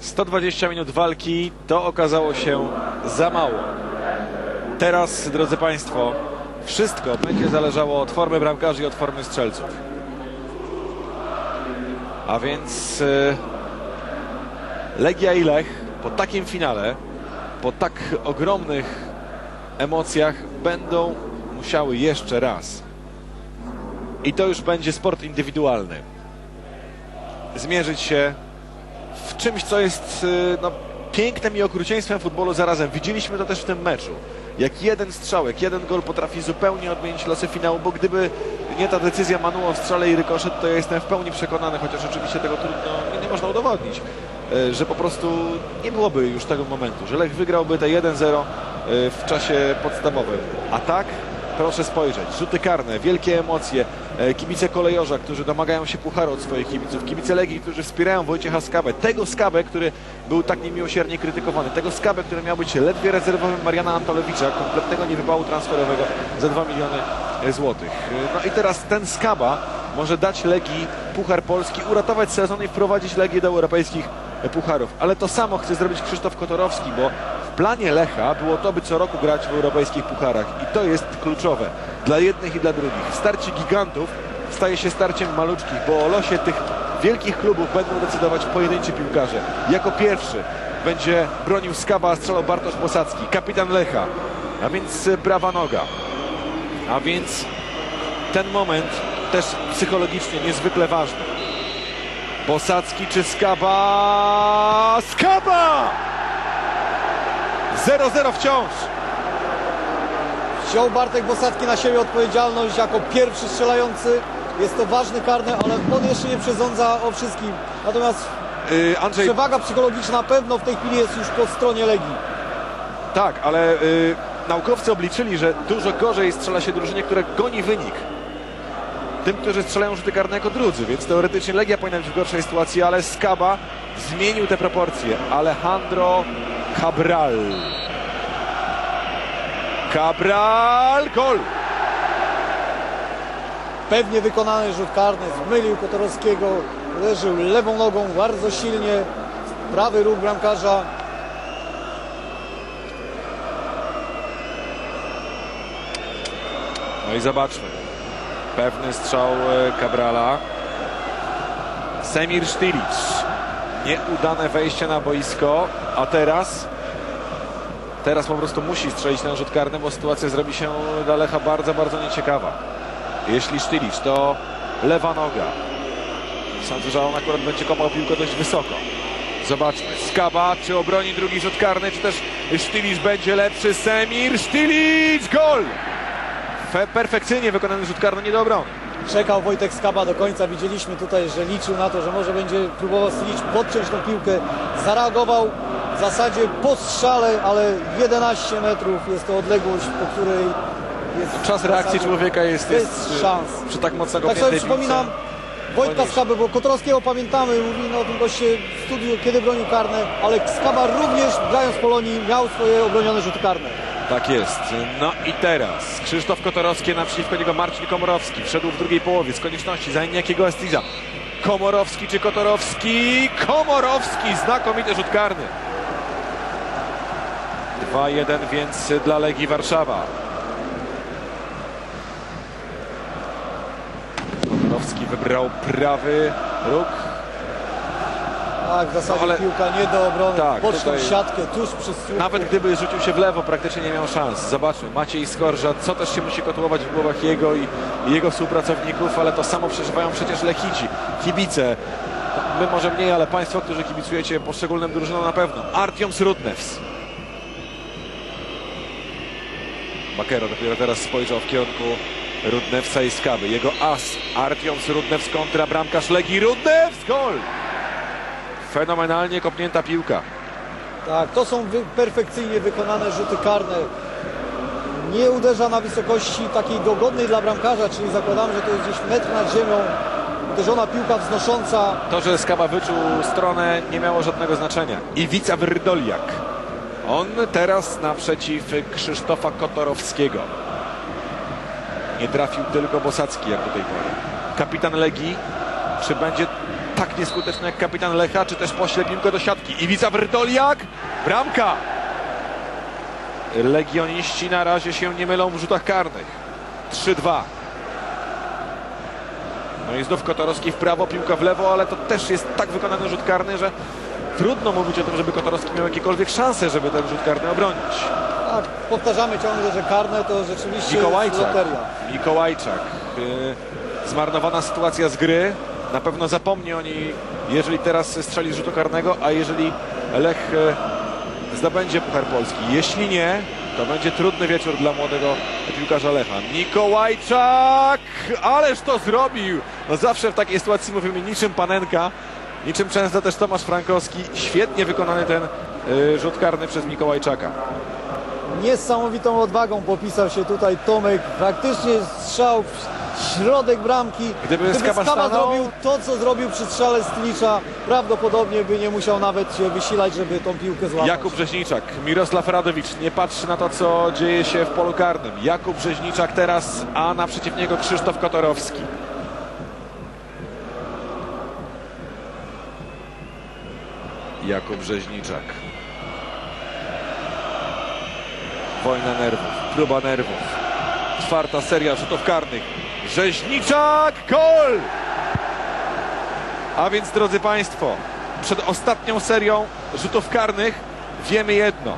120 minut walki to okazało się za mało. Teraz, drodzy Państwo, wszystko będzie zależało od formy bramkarzy i od formy strzelców. A więc y, Legia i Lech po takim finale, po tak ogromnych emocjach będą musiały jeszcze raz. I to już będzie sport indywidualny. Zmierzyć się w czymś, co jest y, no, pięknem i okrucieństwem futbolu zarazem. Widzieliśmy to też w tym meczu. Jak jeden strzałek, jeden gol potrafi zupełnie odmienić losy finału, bo gdyby nie ta decyzja Manu o strzale i rykoszet, to ja jestem w pełni przekonany, chociaż oczywiście tego trudno, nie, nie można udowodnić, y, że po prostu nie byłoby już tego momentu, że Lech wygrałby te 1-0 y, w czasie podstawowym. A tak, proszę spojrzeć, rzuty karne, wielkie emocje, e, kibice kolejorza, którzy domagają się pucharu od swoich kibiców, kibice Legii, którzy wspierają Wojciecha Skabę, tego Skabę, który był tak niemiłosiernie krytykowany, tego Skabę, który miał być ledwie rezerwowym Mariana Antolewicza, kompletnego niewypału transferowego za 2 miliony złotych. E, No i teraz ten Skaba może dać Legii Puchar Polski, uratować sezon i wprowadzić Legię do europejskich pucharów. Ale to samo chce zrobić Krzysztof Kotorowski, bo w planie Lecha było to, by co roku grać w europejskich pucharach. I to jest kluczowe dla jednych i dla drugich. Starcie gigantów staje się starciem maluczkich, bo o losie tych wielkich klubów będą decydować pojedynczy piłkarze. Jako pierwszy będzie bronił Skaba, a Bartosz Posadzki, kapitan Lecha. A więc e, prawa noga. A więc ten moment też psychologicznie niezwykle ważny. Posadzki czy Skaba? Skaba! 0-0 wciąż. Wziął Bartek Bosacki na siebie odpowiedzialność jako pierwszy strzelający. Jest to ważny karny, ale on jeszcze nie przesądza o wszystkim. Natomiast Yy, Andrzej, przewaga psychologiczna na pewno w tej chwili jest już po stronie Legii. tak, ale yy, naukowcy obliczyli, że dużo gorzej strzela się drużynie, które goni wynik. Tym, którzy strzelają rzuty karne jako drudzy, więc teoretycznie Legia powinna być w gorszej sytuacji, ale Skaba zmienił te proporcje. Alejandro Cabral. Cabral, gol! Pewnie wykonany rzut karny, zmylił Kotorowskiego, uderzył lewą nogą bardzo silnie prawy róg bramkarza. No i zobaczmy. Pewny strzał e, Cabrala. Semir Sztilic. Nieudane wejście na boisko, a teraz teraz po prostu musi strzelić ten rzut karny, bo sytuacja zrobi się dla Lecha bardzo, bardzo nieciekawa. Jeśli Sztilic, to lewa noga. Sądzę, że on akurat będzie kopał piłkę dość wysoko. Zobaczmy. Skaba, czy obroni drugi rzut karny, czy też Sztilic będzie lepszy. Semir Sztilic, gol! Fe, perfekcyjnie wykonany rzut karny, nie do obrony. Czekał Wojtek Skaba do końca. Widzieliśmy tutaj, że liczył na to, że może będzie próbował Stilic podciąć tą piłkę. Zareagował w zasadzie po strzale, ale 11 metrów jest to odległość, po której jest Czas reakcji człowieka jest, jest szans. przy tak mocno Tak sobie przypominam. Wojtka. Skabę, bo Kotorowskiego pamiętamy, mówimy o tym goście w studiu, kiedy bronił karne, ale Skaba również grając w Polonii miał swoje obronione rzuty karne. Tak jest. No i teraz Krzysztof Kotorowski, naprzeciwko niego Marcin Komorowski. Wszedł w drugiej połowie z konieczności za jakiego Estiza. Komorowski czy Kotorowski? Komorowski! Znakomity rzut karny. 2-1 więc dla Legii Warszawa. Komorowski wybrał prawy róg. Tak, w zasadzie No, ale- piłka nie do obrony, Tak, boczną tutaj- siatkę, tuż słupku. Nawet gdyby rzucił się w lewo, praktycznie nie miał szans. Zobaczmy, Maciej Skorża, co też się musi kotłować w głowach jego i, i jego współpracowników, ale to samo przeżywają przecież Lechici, kibice. My może mniej, ale Państwo, którzy kibicujecie poszczególnym drużynom na pewno. Artiom Srudnews. Bakero dopiero teraz spojrzał w kierunku Rudnewsa i Skaby. Jego as, Artiom Rudnews kontra bramkarz Legii. Rudnews, gol! Fenomenalnie kopnięta piłka. Tak, to są wy, perfekcyjnie wykonane rzuty karne. Nie uderza na wysokości takiej dogodnej dla bramkarza, czyli zakładamy, że to jest gdzieś metr nad ziemią. Uderzona piłka wznosząca. To, że Skaba wyczuł stronę nie miało żadnego znaczenia. Iwica Wrdoliak. On teraz naprzeciw Krzysztofa Kotorowskiego. Nie trafił tylko Bosacki jak do tej pory. Kapitan Legii, czy będzie tak nieskuteczny jak kapitan Lecha, czy też pośle piłkę do siatki. Iwica Wrdoliak, bramka! Legioniści na razie się nie mylą w rzutach karnych. 3-2. No i znów Kotorowski w prawo, piłka w lewo, ale to też jest tak wykonany rzut karny, że trudno mówić o tym, żeby Kotorowski miał jakiekolwiek szanse, żeby ten rzut karny obronić. Tak, powtarzamy ciągle, że karne to rzeczywiście Mikołajczak. loteria. Mikołajczak. Yy, zmarnowana sytuacja z gry. Na pewno zapomni o niej, jeżeli teraz strzeli rzutu karnego, a jeżeli Lech yy, zdobędzie Puchar Polski. Jeśli nie, to będzie trudny wieczór dla młodego piłkarza Lecha. Mikołajczak! Ależ to zrobił! No zawsze w takiej sytuacji mówimy niczym Panenka, niczym często też Tomasz Frankowski. Świetnie wykonany ten yy, rzut karny przez Mikołajczaka. Niesamowitą odwagą popisał się tutaj Tomek. Praktycznie strzał środek bramki. Gdyby Skaba Skaba stanął- zrobił to, co zrobił przy strzale Stylicza, prawdopodobnie by nie musiał nawet się wysilać, żeby tą piłkę złapać. Jakub Brzeźniczak, Mirosław Radowicz nie patrzy na to, co dzieje się w polu karnym. Jakub Brzeźniczak teraz, a naprzeciw niego Krzysztof Kotorowski. Jakub Brzeźniczak. Wojna nerwów, próba nerwów. Czwarta seria rzutów karnych. Brzeźniczak, gol! A więc, drodzy Państwo, przed ostatnią serią rzutów karnych wiemy jedno.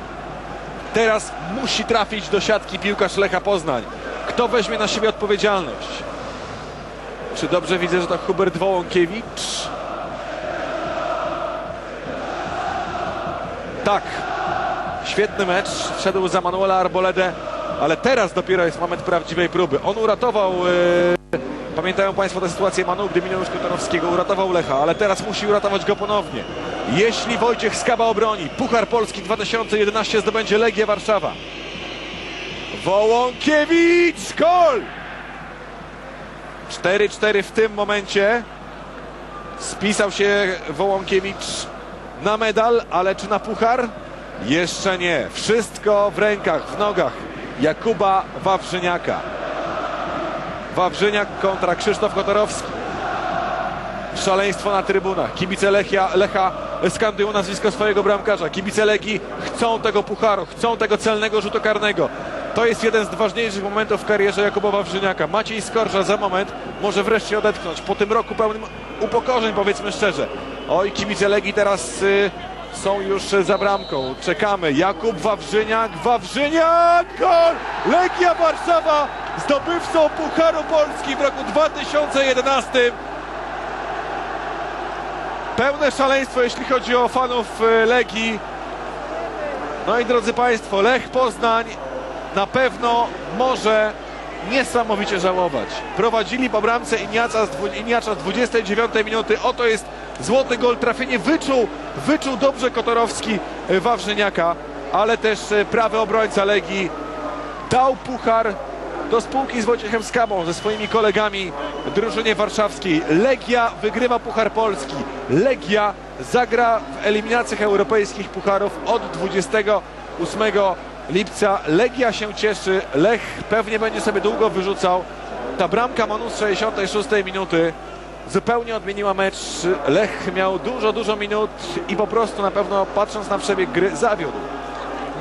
Teraz musi trafić do siatki piłkarz Lecha Poznań. Kto weźmie na siebie odpowiedzialność? Czy dobrze widzę, że to Hubert Wołąkiewicz? Tak. Świetny mecz. Wszedł za Manuela Arboledę, ale teraz dopiero jest moment prawdziwej próby. On uratował... e, Pamiętają Państwo tę sytuację Manu, gdy minął już uratował Lecha, ale teraz musi uratować go ponownie. Jeśli Wojciech Skaba obroni, Puchar Polski 2011 zdobędzie Legię Warszawa. Wołąkiewicz, gol! 4-4 w tym momencie. Spisał się Wołąkiewicz na medal, ale czy na puchar? Jeszcze nie. Wszystko w rękach, w nogach Jakuba Wawrzyniaka. Wawrzyniak kontra Krzysztof Kotorowski. Szaleństwo na trybunach. Kibice Lechia, Lecha skandują nazwisko swojego bramkarza. Kibice Legii chcą tego pucharu, chcą tego celnego rzutu karnego. To jest jeden z ważniejszych momentów w karierze Jakuba Wawrzyniaka. Maciej Skorża za moment może wreszcie odetchnąć. Po tym roku pełnym upokorzeń, powiedzmy szczerze. Oj, kibice Legii teraz y, są już za bramką. Czekamy. Jakub Wawrzyniak, Wawrzyniak, gol! Legia Warszawa zdobywcą Pucharu Polski w roku 2011. Pełne szaleństwo, jeśli chodzi o fanów e, Legii. No i drodzy Państwo, Lech Poznań na pewno może niesamowicie żałować. Prowadzili po bramce Iniaca z, Iniacza z 29 minuty. Oto jest złoty gol, trafienie wyczuł, wyczuł dobrze Kotorowski e, Wawrzyniaka, ale też e, prawy obrońca Legii dał puchar do spółki z Wojciechem Skabą, ze swoimi kolegami w drużynie warszawskiej. Legia wygrywa Puchar Polski. Legia zagra w eliminacjach europejskich pucharów od 28 lipca. Legia się cieszy, Lech pewnie będzie sobie długo wyrzucał. Ta bramka Manu z 66 minuty zupełnie odmieniła mecz. Lech miał dużo, dużo minut i po prostu na pewno patrząc na przebieg gry zawiódł.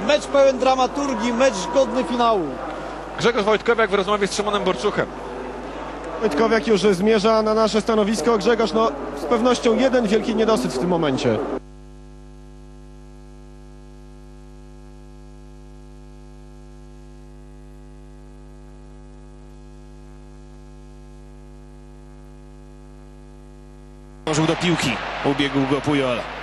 Mecz pełen dramaturgii, mecz godny finału. Grzegorz Wojtkowiak w rozmowie z Szymonem Borczuchem. Wojtkowiak już zmierza na nasze stanowisko. Grzegorz, no z pewnością jeden wielki niedosyt w tym momencie. Dążył do piłki, ubiegł go Pujol.